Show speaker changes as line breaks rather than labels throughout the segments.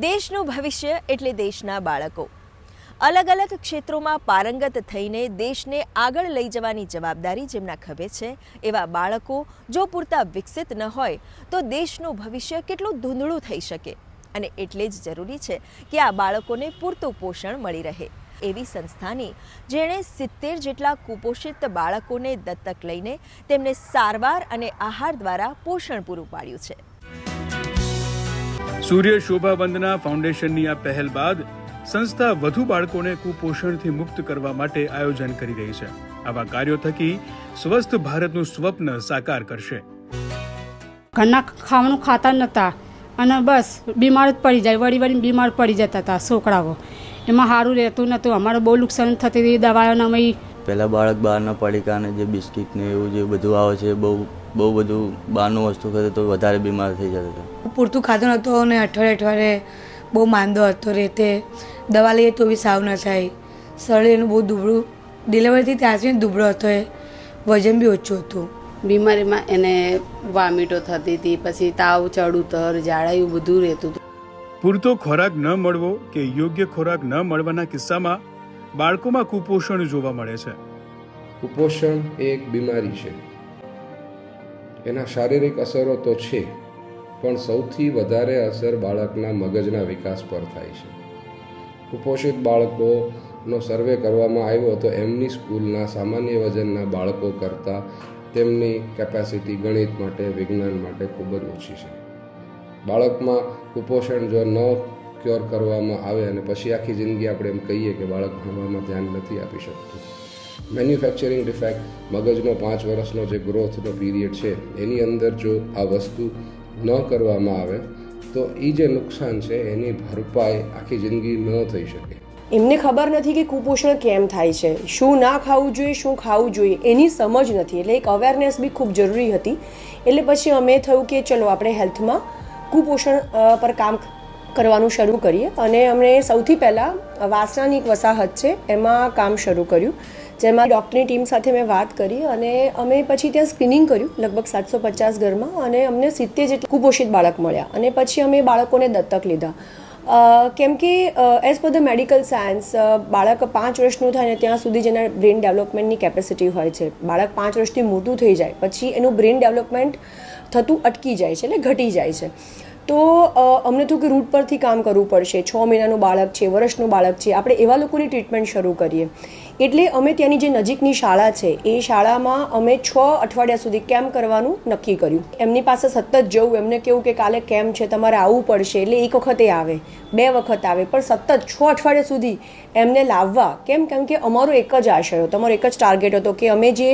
દેશનું ભવિષ્ય એટલે દેશના બાળકો. અલગ અલગ ક્ષેત્રોમાં પારંગત થઈને દેશને આગળ લઈ જવાની જવાબદારી જેમના ખભે છે, એવા બાળકો જો પૂરતા વિકસિત ન હોય, તો દેશનું ભવિષ્ય કેટલું ધૂંધળું થઈ શકે. અને એટલે જ જરૂરી છે કે આ બાળકોને પૂરતું પોષણ મળી રહે. એવી સંસ્થાની જેણે સિત્તેર જેટલા કુપોષિત બાળકોને દત્તક લઈને તેમને સારવાર અને આહાર દ્વારા પોષણ પૂરું પાડ્યું છે.
સૂર્ય શોભા વંદના ફાઉન્ડેશનની આ પહેલ બાદ સંસ્થા વધુ બાળકોને કુપોષણથી મુક્ત કરવા માટે આયોજન કરી રહી છે. આવા કાર્યો થકી સ્વસ્થ ભારતનું સ્વપ્ન સાકાર કરશે.
ઘરના ખાવાનું ખાતા નહોતા અને બસ બીમાર જ પડી જાય વળી વળી બીમાર પડી જતા હતા છોકરાઓ. એમાં સારું રહેતું નહોતું અમારે બહુ નુકસાન થતી હતી દવાઓના અમે
પહેલાં બાળક બહારના પડી ને જે બિસ્કિટ ને એવું જે બધું આવે છે બહુ બહુ બધું બહારનું વસ્તુ ખાતે તો વધારે બીમાર થઈ જતો હતો.
પૂરતું ખાતો નહોતો અને અઠવાડિયે અઠવાડિયે બહુ માંદો હતો રહેતે દવા લઈએ તો બી સાવ ન થાય. શરીર એનું બહુ દુબળું. ડિલિવરીથી ત્યાંથી દુબળો હતો એ. વજન બી ઓછું હતું.
બીમારીમાં એને વામિટો થતી હતી પછી તાવ ચડ ઉતર જાડાયું બધું રહેતું હતું.
પૂરતો ખોરાક ન મળવો કે યોગ્ય ખોરાક ન મળવાના કિસ્સામાં બાળકોમાં કુપોષણ જોવા મળે છે.
કુપોષણ એ એક બીમારી છે. એના શારીરિક અસરો તો છે, પણ સૌથી વધારે અસર બાળકના મગજના વિકાસ પર થાય છે. કુપોષિત બાળકોનો સર્વે કરવામાં આવ્યો તો એમની સ્કૂલના સામાન્ય વજનના બાળકો કરતાં તેમની કેપેસિટી ગણિત માટે, વિજ્ઞાન માટે ખૂબ જ ઓછી છે. બાળકમાં કુપોષણ જો ન ક્યોર કરવામાં આવે અને પછી આખી જિંદગી આપણે એમ કહીએ કે બાળક ભણવામાં ધ્યાન નથી આપી શકતું. મેન્યુફેક્ચરિંગ ડિફેક્ટ મગજનો પાંચ વર્ષનો જે ગ્રોથનો પીરિયડ છે, એની અંદર જો આ વસ્તુ ન કરવામાં આવે, તો એ જે નુકસાન છે, એની ભરપાઈ આખી જિંદગી ન થઈ શકે.
એમને ખબર નથી કે કુપોષણ કેમ થાય છે. શું ના ખાવું જોઈએ, શું ખાવું જોઈએ, એની સમજ નથી. એટલે એક અવેરનેસ બી ખૂબ જરૂરી હતી. એટલે પછી અમે થયું કે ચલો, આપણે હેલ્થમાં કુપોષણ પર કામ કરવાનું શરૂ કરીએ. અને અમને સૌથી પહેલાં વાસણાની એક વસાહત છે, એમાં કામ શરૂ કર્યું. જેમાં ડૉક્ટરની ટીમ સાથે મેં વાત કરી અને અમે પછી ત્યાં સ્ક્રીનિંગ કર્યું, લગભગ સાતસો પચાસ ઘરમાં. અને અમને સિત્તેર જેટલા કુપોષિત બાળક મળ્યા. અને પછી અમે બાળકોને દત્તક લીધા. કેમ કે as per the medical science બાળક પાંચ વર્ષનું થાય ને ત્યાં સુધી જેના બ્રેન ડેવલપમેન્ટની કેપેસિટી હોય છે. બાળક પાંચ વર્ષથી મોટું થઈ જાય. પછી એનું બ્રેન ડેવલપમેન્ટ થતું અટકી જાય છે, એટલે ઘટી જાય છે. તો અમને થયું કે રૂટ પરથી કામ કરવું પડશે. છ મહિનાનું બાળક છે, વર્ષનું બાળક છે, આપણે એવા લોકોની ટ્રીટમેન્ટ શરૂ કરીએ. એટલે અમે ત્યાંની જે નજીકની શાળા છે, એ શાળામાં અમે છ અઠવાડિયા સુધી કેમ્પ કરવાનું નક્કી કર્યું. એમની પાસે સતત જવું, એમને કેવું કે કાલે કેમ્પ છે, તમારે આવવું પડશે, એટલે એક વખતે આવે, બે વખત આવે, પણ સતત છ અઠવાડિયા સુધી એમને લાવવા. કેમ? કેમ કે અમારો એક જ આશય હતો, અમારો એક જ ટાર્ગેટ હતો કે અમે જે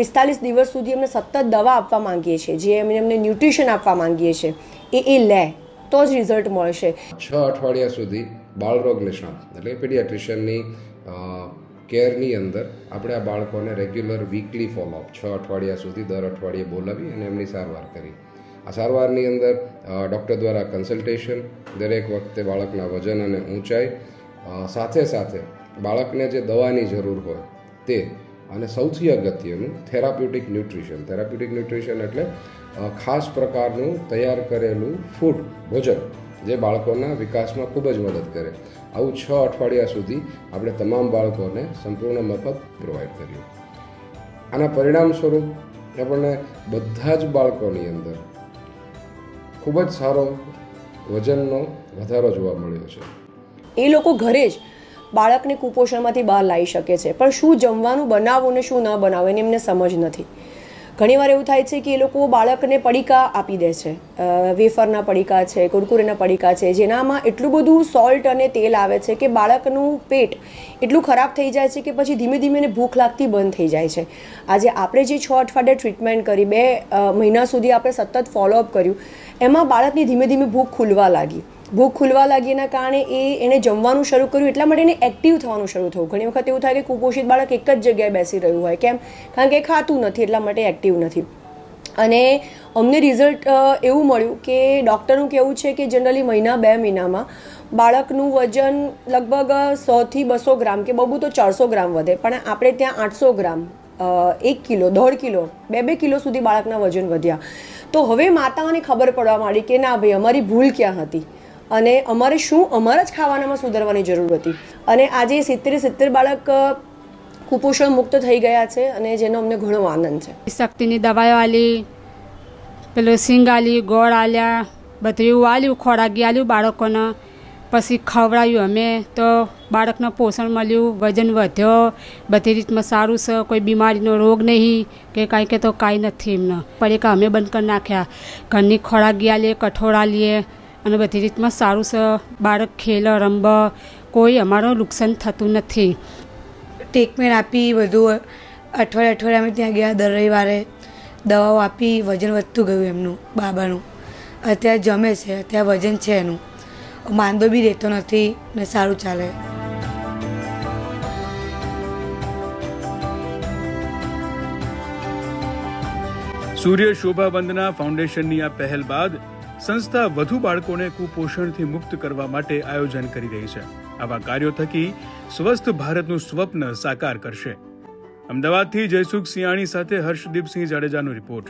પિસ્તાલીસ દિવસ સુધી એમને સતત દવા આપવા માંગીએ છીએ, જે અમે એમને ન્યુટ્રિશન આપવા માંગીએ છીએ. એ એ લે, તો જ રિઝલ્ટ મળશે.
છ અઠવાડિયા સુધી બાળરોગ નિષ્ણાત એટલે પીડિયાટ્રિશિયનની કેરની અંદર આપણે આ બાળકોને રેગ્યુલર વીકલી ફોલોઅપ છ અઠવાડિયા સુધી દર અઠવાડિયે બોલાવી અને એમની સારવાર કરી. આ સારવારની અંદર ડૉક્ટર દ્વારા કન્સલ્ટેશન દરેક વખતે બાળકના વજન અને ઊંચાઈ સાથે સાથે બાળકને જે દવાની જરૂર હોય તે અને સૌથી અગત્યનું થેરાપ્યુટિક ન્યુટ્રિશન થેરાપ્યુટિક ન્યુટ્રિશન એટલે ખાસ પ્રકારનું તૈયાર કરેલું ફૂડ ભોજન, જે બાળકોના વિકાસમાં ખૂબ જ મદદ કરે. આવું છ અઠવાડિયા સુધી આપણે તમામ બાળકોને સંપૂર્ણ મફત પ્રોવાઈડ કર્યું આના પરિણામ સ્વરૂપ આપણને બધા જ બાળકોની અંદર ખૂબ જ સારો વજનનો વધારો જોવા મળ્યો છે.
એ લોકો ઘરે જ બાળકને કુપોષણમાંથી બહાર લાવી શકે છે. પણ શું જમવાનું બનાવો ને શું ન બનાવો એની એમને સમજ નથી. ઘણીવાર એવું થાય છે કે એ લોકો બાળકને પડીકા આપી દે છે. વેફરના પડીકા છે, કુરકુરેના પડીકા છે, જેનામાં એટલું બધું સોલ્ટ અને તેલ આવે છે કે બાળકનું પેટ એટલું ખરાબ થઈ જાય છે કે પછી ધીમે ધીમે એને ભૂખ લાગતી બંધ થઈ જાય છે. આજે આપણે જે છ અઠવાડિયા ટ્રીટમેન્ટ કરી, બે મહિના સુધી આપણે સતત ફોલોઅપ કર્યું, એમાં બાળકની ધીમે ધીમે ભૂખ ખુલવા લાગી. ભૂખ ખુલવા લાગી એના કારણે એ એણે જમવાનું શરૂ કર્યું. એટલા માટે એને એક્ટિવ થવાનું શરૂ થયું. ઘણી વખત એવું થાય કે કુપોષિત બાળક એક જ જગ્યાએ બેસી રહ્યું હોય. કેમ? કારણ કે ખાતું નથી, એટલા માટે એક્ટિવ નથી. અને અમને રિઝલ્ટ એવું મળ્યું કે ડૉક્ટરનું કહેવું છે કે જનરલી મહિના બે મહિનામાં બાળકનું વજન લગભગ સોથી બસો ગ્રામ કે બહુ તો ચારસો ગ્રામ વધે. પણ આપણે ત્યાં આઠસો ગ્રામ એક કિલો, દોઢ કિલો, બે બે કિલો સુધી બાળકના વજન વધ્યા. તો હવે માતાઓને ખબર પડવા માંડી કે ના ભાઈ, અમારી ભૂલ ક્યાં હતી? અને અમારે શું? અમારા જ ખાવાનામાં સુધારવાની જરૂર હતી. અને આજે સિત્તેર સિત્તેર બાળક કુપોષણ મુક્ત થઈ ગયા છે અને જેનો અમને ઘણો આનંદ છે.
શક્તિની દવાઈઓ આલી, પેલો સિંગ આલી, ગોળ આલ્યા, બધું આલ્યું, ખોરાકી આલ્યું બાળકોને. પછી ખવડાવ્યું અમે તો બાળકને પોષણ મળ્યું, વજન વધ્યો, બધી રીતમાં સારું છે, કોઈ બીમારીનો રોગ નહીં, કે કાંઈ કે તો કાંઈ નથી એમને. પડે કે અમે બંધ કરી નાખ્યા. ઘરની ખોરાકી આલીએ, કઠોળ આલીએ અને બધી રીતમાં સારું છે બાળક ખેલ રમબ કોઈ અમારું નુકસાન થતું નથી.
ટ્રીટમેન્ટ આપી બધું અઠવાડિયે અઠવાડિયે અમે ત્યાં ગયા દર રવિવારે. દવાઓ આપી વજન વધતું ગયું એમનું બાબાનું. અત્યારે જમે છે અત્યારે વજન છે એનું. માંદો બી રહેતો નથી ને સારું ચાલે.
સૂર્ય શોભા વંદના ફાઉન્ડેશનની આ પહેલ બાદ સંસ્થા વધુ બાળકોને કુપોષણથી મુક્ત કરવા માટે આયોજન કરી રહી છે. આવા કાર્યો થકી સ્વસ્થ ભારતનું સ્વપ્ન સાકાર કરશે. અમદાવાદથી જયસુખ સિયાણી સાથે હર્ષદીપસિંહ જાડેજાનો રિપોર્ટ.